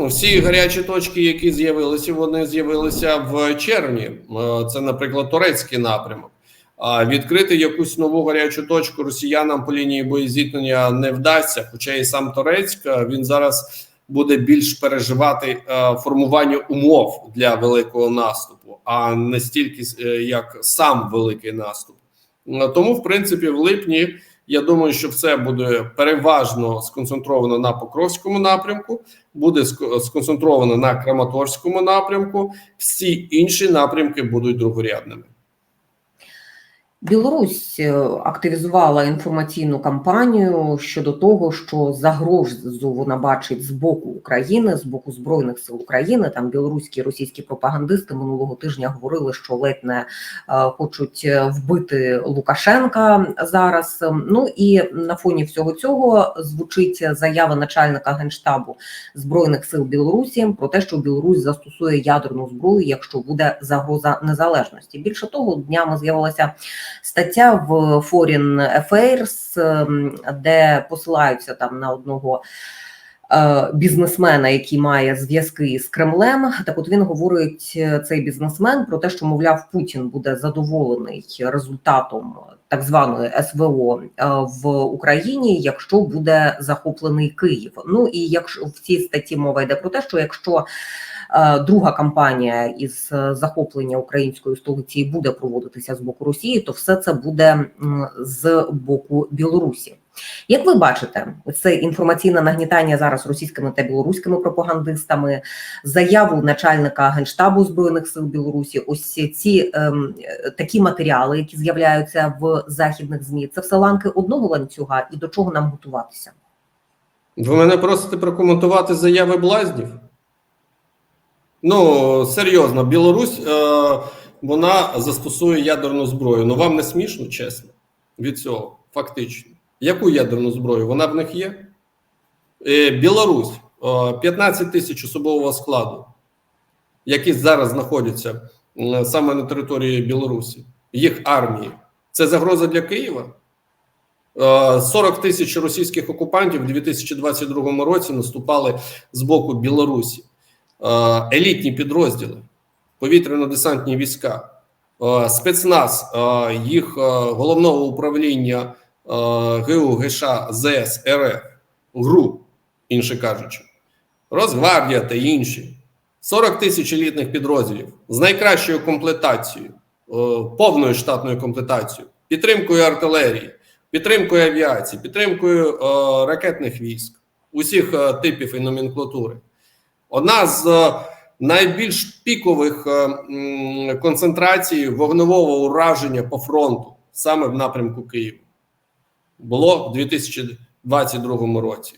Ну, всі гарячі точки, які з'явилися, вони з'явилися в червні. Е, Це, наприклад, турецький напрямок. А відкрити якусь нову гарячу точку росіянам по лінії боєзіткнення не вдасться. Хоча і сам Турецьк е, він зараз буде більш переживати е, формування умов для великого наступу, а не стільки як сам великий наступ. Тому, в принципі, в липні я думаю, що все буде переважно сконцентровано на Покровському напрямку, буде ск- сконцентровано на Краматорському напрямку. Всі інші напрямки будуть другорядними. Білорусь е, активізувала інформаційну кампанію щодо того, що загрозу вона бачить з боку України, з боку збройних сил України. Там білоруські російські пропагандисти минулого тижня говорили, що ледь не е, хочуть е, вбити Лукашенка зараз. Ну і на фоні всього цього звучить заява начальника генштабу збройних сил Білорусі про те, що Білорусь застосує ядерну зброю, якщо буде загроза незалежності. Більше того, днями з'явилася стаття в Foreign Affairs, ем, де посилаються там на одного. Е, Бізнесмена, який має зв'язки з Кремлем, так от він говорить е, цей бізнесмен про те, що мовляв Путін буде задоволений результатом так званої СВО е, в Україні, якщо буде захоплений Київ. Ну і якщо в цій статті мова йде про те, що якщо Друга кампанія із захоплення української столиці буде проводитися з боку Росії, то все це буде з боку Білорусі. Як ви бачите, це інформаційне нагнітання зараз російськими та білоруськими пропагандистами, заяву начальника генштабу збройних сил Білорусі, ось ці ем, такі матеріали, які з'являються в західних змі, це все ланки одного ланцюга, і до чого нам готуватися? Ви мене просите прокоментувати заяви блазнів? Ну, серйозно, Білорусь е, вона застосує ядерну зброю. Ну вам не смішно, чесно, від цього, фактично. Яку ядерну зброю? Вона в них є? Е, Білорусь, е, 15 тисяч особового складу, які зараз знаходяться е, саме на території Білорусі, їх армії. Це загроза для Києва? Е, 40 тисяч російських окупантів у 2022 році наступали з боку Білорусі. Е, елітні підрозділи, повітряно-десантні війська, е, спецназ е, їх е, головного управління е, ГУ ГШ ЗС РФ, ГРУ, інше кажучи, Росгвардія та інші. 40 тисяч елітних підрозділів з найкращою комплектацією, е, повною штатною комплектацією, підтримкою артилерії, підтримкою авіації, підтримкою е, ракетних військ, усіх е, типів і номенклатури. Одна з е, найбільш пікових е, концентрацій вогневого ураження по фронту саме в напрямку Києва було в 2022 році.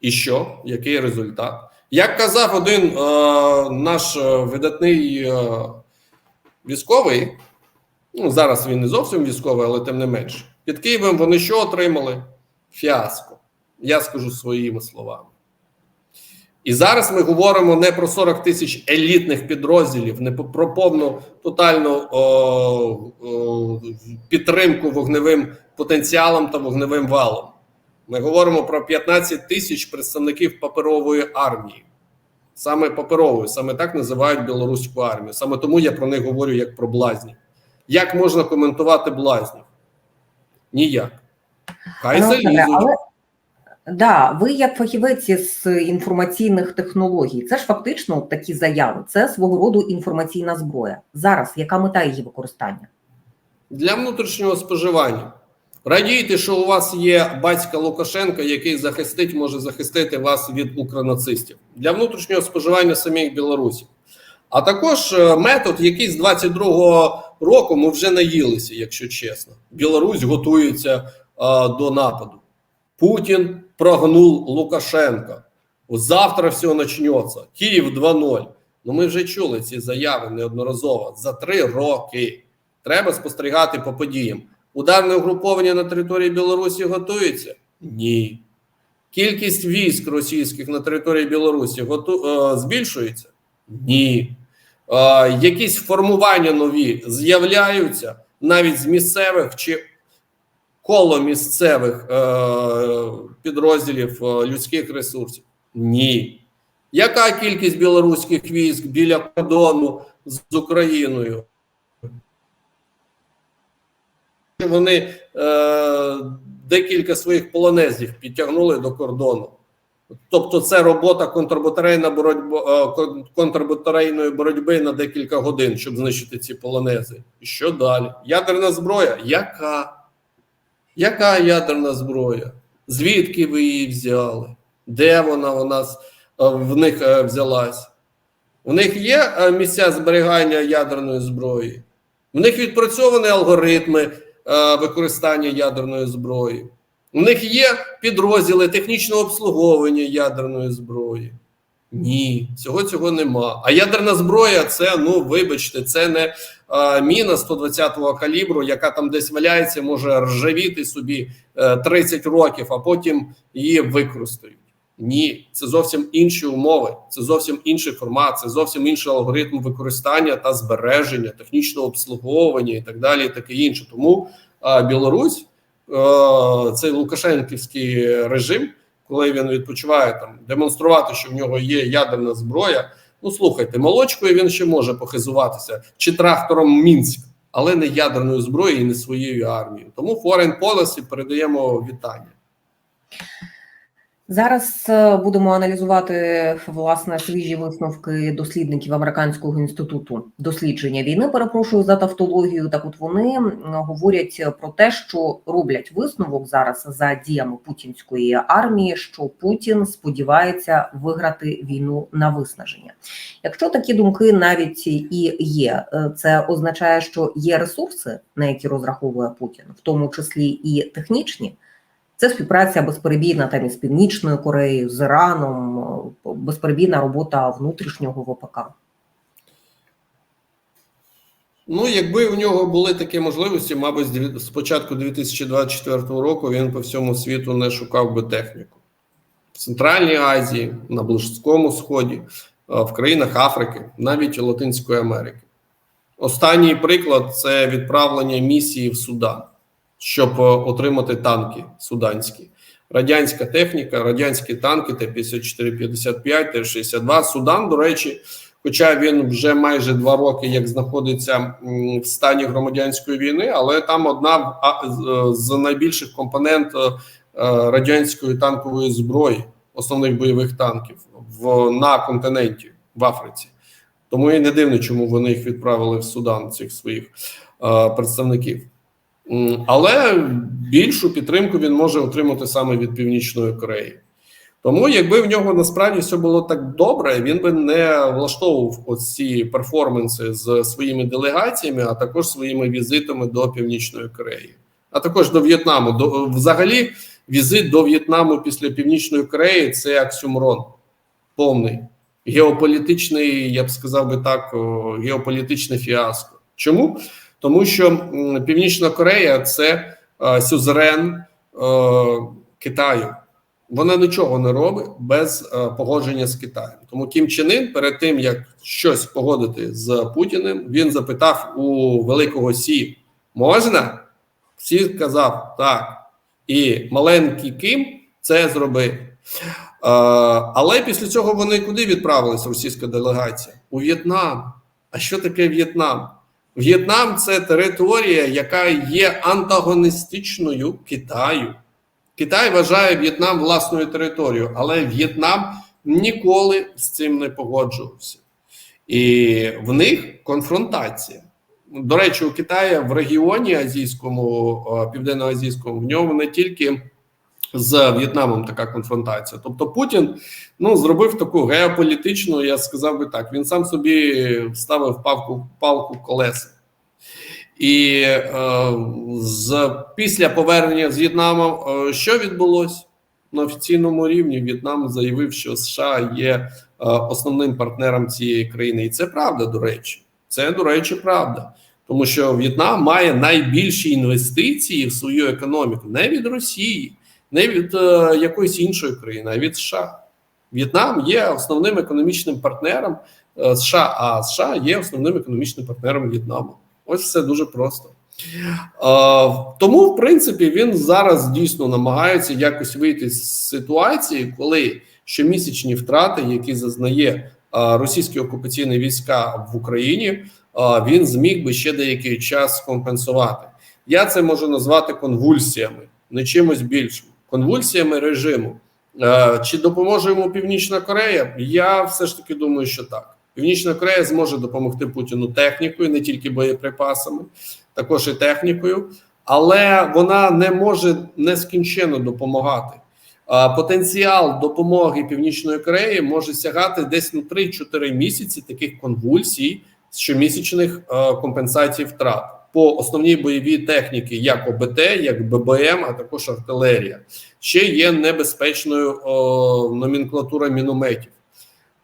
І що? Який результат? Як казав один е, наш е, видатний е, військовий, ну зараз він не зовсім військовий, але тим не менше, під Києвом вони що отримали? Фіаско. Я скажу своїми словами. І зараз ми говоримо не про 40 тисяч елітних підрозділів, не про повну тотальну о, о, підтримку вогневим потенціалом та вогневим валом. Ми говоримо про 15 тисяч представників паперової армії, саме паперової, саме так називають білоруську армію. Саме тому я про них говорю як про блазнів. Як можна коментувати блазнів? Ніяк. Хай залізуть. Да, ви як фахівець із інформаційних технологій, це ж фактично такі заяви. Це свого роду інформаційна зброя. Зараз яка мета її використання? для внутрішнього споживання. Радійте, що у вас є батька Лукашенка, який захистить, може захистити вас від укронацистів для внутрішнього споживання самих білорусів. А також е, метод, який з 22-го року ми вже наїлися, якщо чесно. Білорусь готується е, до нападу. Путін прогнув Лукашенка. Завтра все почнеться. Київ 2-0. Ну ми вже чули ці заяви неодноразово за три роки. Треба спостерігати по подіям. Ударне угруповання на території Білорусі готується? Ні. Кількість військ російських на території Білорусі готу... е, збільшується? Ні. Е, якісь формування нові з'являються навіть з місцевих чи коло місцевих е, підрозділів е, людських ресурсів? Ні. Яка кількість білоруських військ біля кордону з Україною? Вони е, декілька своїх полонезів підтягнули до кордону. Тобто, це робота контрбатарейна боротьба е, контрбатарейної боротьби на декілька годин, щоб знищити ці полонези. І що далі? Ядерна зброя? Яка? Яка ядерна зброя? Звідки ви її взяли? Де вона у нас е, в них е, взялась? У них є е, місця зберігання ядерної зброї. В них відпрацьовані алгоритми використання ядерної зброї. У них є підрозділи технічного обслуговування ядерної зброї. Ні, всього цього нема. А ядерна зброя це, ну вибачте, це не міна 120-го калібру, яка там десь валяється, може ржавіти собі е, 30 років, а потім її використають. Ні, це зовсім інші умови, це зовсім інший формат, це зовсім інший алгоритм використання та збереження, технічного обслуговування і так далі, і таке інше. Тому Білорусь, е, цей Лукашенківський режим, коли він відпочиває там, демонструвати, що в нього є ядерна зброя. Ну слухайте, молочкою він ще може похизуватися чи трактором Мінськ, але не ядерною зброєю і не своєю армією. Тому Foreign Policy передаємо вітання. Зараз е, будемо аналізувати власне свіжі висновки дослідників американського інституту дослідження війни. Перепрошую за тавтологію. Так, от вони говорять про те, що роблять висновок зараз за діями путінської армії, що Путін сподівається виграти війну на виснаження. Якщо такі думки навіть і є, е, це означає, що є ресурси, на які розраховує Путін, в тому числі і технічні. Це співпраця безперебійна там із Північною Кореєю, з Іраном, е, безперебійна робота внутрішнього ВПК. Ну, якби у нього були такі можливості, мабуть, з початку 2024 року він по всьому світу не шукав би техніку. В Центральній Азії, на Близькому Сході, в країнах Африки, навіть Латинської Америки. Останній приклад це відправлення місії в Судан, щоб е, отримати танки суданські. Радянська техніка, радянські танки Т-54-55, Т-62. Судан, до речі, Хоча він вже майже два роки як знаходиться в стані громадянської війни, але там одна з- з найбільших компонент е, е, радянської танкової зброї, основних бойових танків в на континенті в Африці. Тому і не дивно, чому вони їх відправили в Судан, цих своїх е, представників. Але більшу підтримку він може отримати саме від Північної Кореї. Тому, якби в нього насправді все було так добре, він би не влаштовував оці перформанси з своїми делегаціями, а також своїми візитами до Північної Кореї, а також до В'єтнаму. До взагалі, візит до В'єтнаму після Північної Кореї це оксюморон повний геополітичний, я б сказав би так, геополітичне фіаско. Чому? Тому що Північна Корея це е, сюзерен е, Китаю. Вона нічого не робить без е, погодження з Китаєм. Тому Кім Чен Ін перед тим як щось погодити з Путіним, він запитав у великого Сі: можна? Сі сказав так. І маленький Ким це зробив. Але після цього вони куди відправились, російська делегація? У В'єтнам. А що таке В'єтнам? В'єтнам це територія, яка є антагоністичною Китаю. Китай вважає В'єтнам власною територією, але В'єтнам ніколи з цим не погоджувався. І в них конфронтація. До речі, у Китаї в регіоні азійському, е, південноазійському, в ньому не тільки з В'єтнамом така конфронтація. Тобто Путін ну, зробив таку геополітичну, я сказав би так, він сам собі вставив палку, палку колеса. І е, з після повернення з В'єтнаму, е, що відбулося на офіційному рівні? В'єтнам заявив, що США є е, основним партнером цієї країни, і це правда. До речі, це до речі, правда, тому що В'єтнам має найбільші інвестиції в свою економіку не від Росії, не від е, якоїсь іншої країни, а від США. В'єтнам є основним економічним партнером е, США, а США є основним економічним партнером В'єтнаму. Ось все дуже просто. Е, тому, в принципі, він зараз дійсно намагається якось вийти з ситуації, коли щомісячні втрати, які зазнає а, російські окупаційні війська в Україні, а, він зміг би ще деякий час компенсувати. Я це можу назвати конвульсіями, не чимось більшим. Конвульсіями режиму. Е, Чи допоможе йому Північна Корея? Я все ж таки думаю, що так. Північна Корея зможе допомогти Путіну технікою, не тільки боєприпасами, також і технікою, але вона не може нескінченно допомагати. Потенціал допомоги Північної Кореї може сягати десь на 3-4 місяці таких конвульсій щомісячних е, компенсацій втрат по основній бойовій техніці, як ОБТ, як ББМ, а також артилерія. Ще є небезпечною о, номенклатура мінометів.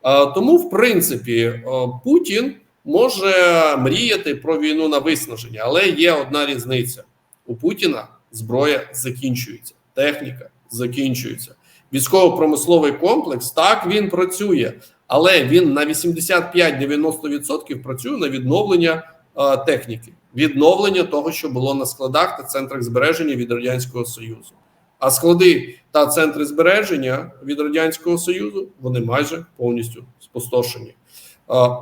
Е, тому, в принципі, о, Путін може мріяти про війну на виснаження, але є одна різниця: у Путіна зброя закінчується, техніка закінчується. Військово-промисловий комплекс так він працює, але він на 85-90% працює на відновлення е, техніки, відновлення того, що було на складах та центрах збереження від радянського союзу. А склади та центри збереження від радянського союзу вони майже повністю спустошені.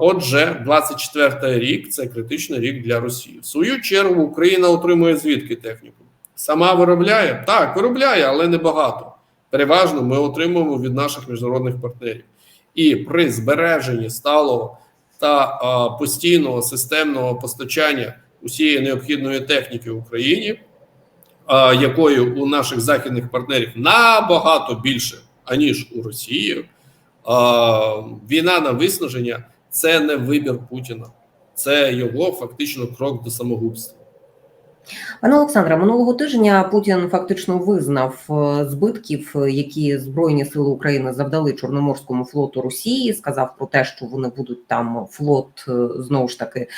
Отже, 24 рік це критичний рік для Росії. В свою чергу Україна отримує звідки техніку? Сама виробляє так, виробляє, але не багато. Переважно ми отримуємо від наших міжнародних партнерів. І при збереженні сталого та постійного системного постачання усієї необхідної техніки в Україні, якої у наших західних партнерів набагато більше аніж у Росії, війна на виснаження це не вибір Путіна, це його фактично крок до самогубства. Пане Олександре, минулого тижня Путін фактично визнав е, збитків, е, які Збройні сили України завдали Чорноморському флоту Росії. Сказав про те, що вони будуть там флот е, знову ж таки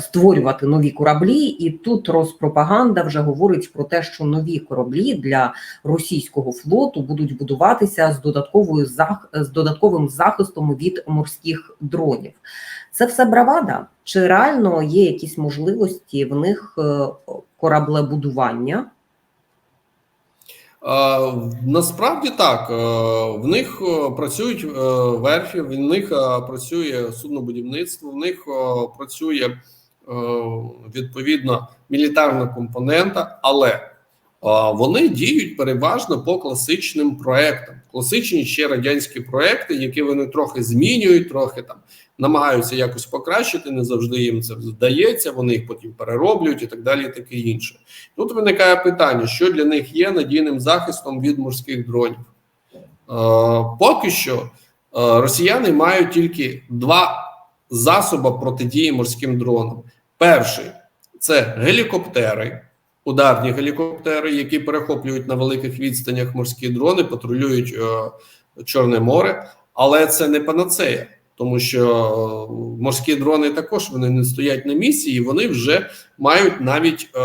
створювати нові кораблі. І тут Роспропаганда вже говорить про те, що нові кораблі для російського флоту будуть будуватися з додатковою з додатковим захистом від морських дронів. Це все бравада? Чи реально є якісь можливості в них е, кораблебудування? Насправді так, е, в них е, працюють верфі, в них працює суднобудівництво, в них працює відповідно мілітарна компонента, але вони діють переважно по класичним проектам. Класичні ще радянські проекти, які вони трохи змінюють, трохи там намагаються якось покращити. Не завжди їм це вдається. Вони їх потім перероблюють і так далі, і таке інше. Тут виникає питання, що для них є надійним захистом від морських дронів. Поки що росіяни мають тільки два засоби протидії морським дронам. Перший це гелікоптери, ударні гелікоптери, які перехоплюють на великих відстанях морські дрони, патрулюють е, Чорне море, але це не панацея. Тому що е, морські дрони також вони не стоять на місці, і вони вже мають навіть е,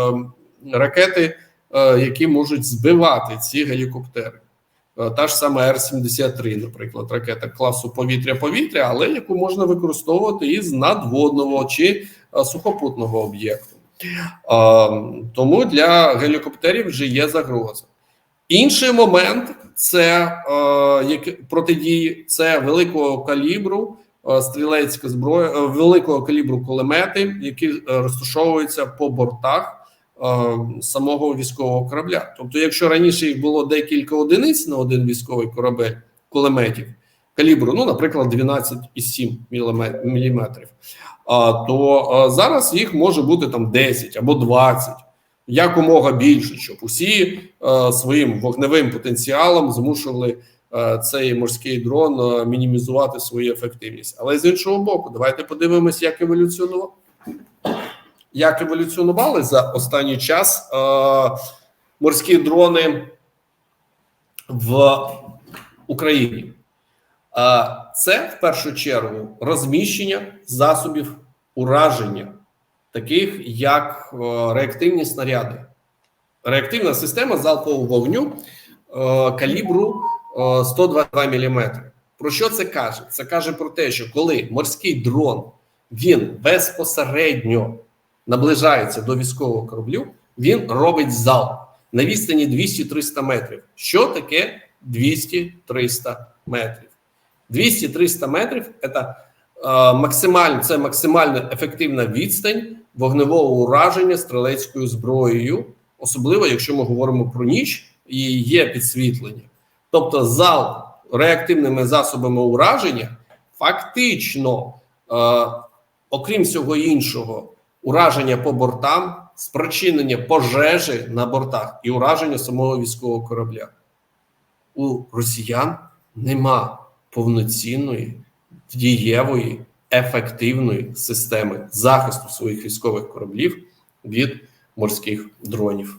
ракети, е, які можуть збивати ці гелікоптери. Е, Та ж сама Р-73, наприклад, ракета класу повітря-повітря, але яку можна використовувати із надводного чи сухопутного об'єкту. Е, Тому для гелікоптерів вже є загроза. Інший момент це е, протидії, це великого калібру е, стрілецька зброя, великого калібру кулемети, які розташовуються по бортах самого військового корабля. Тобто, якщо раніше їх було декілька одиниць на один військовий корабель кулеметів калібру, ну, наприклад, 12,7 міліме- міліметрів, то зараз їх може бути там 10 або 20, якомога більше, щоб усі е, своїм вогневим потенціалом змушували е, цей морський дрон е, мінімізувати свою ефективність. Але з іншого боку, давайте подивимось, як еволюціонував. Як еволюціонували за останній час е, морські дрони в Україні. Е, Це в першу чергу розміщення засобів ураження, таких як е, реактивні снаряди. Реактивна система залпового вогню е, калібру е, 122 мм. Про що це каже? Це каже про те, що коли морський дрон він безпосередньо наближається до військового кораблю, він робить зал на відстані 200-300 метрів. Що таке 200-300 метрів. 200-300 метрів це е, максимально, це максимально ефективна відстань вогневого ураження стрілецькою зброєю, особливо якщо ми говоримо про ніч і є підсвітлення. Тобто, зал реактивними засобами ураження фактично, е, окрім всього іншого, ураження по бортам, спричинення пожежі на бортах і ураження самого військового корабля. У росіян нема повноцінної, дієвої, ефективної системи захисту своїх військових кораблів від морських дронів.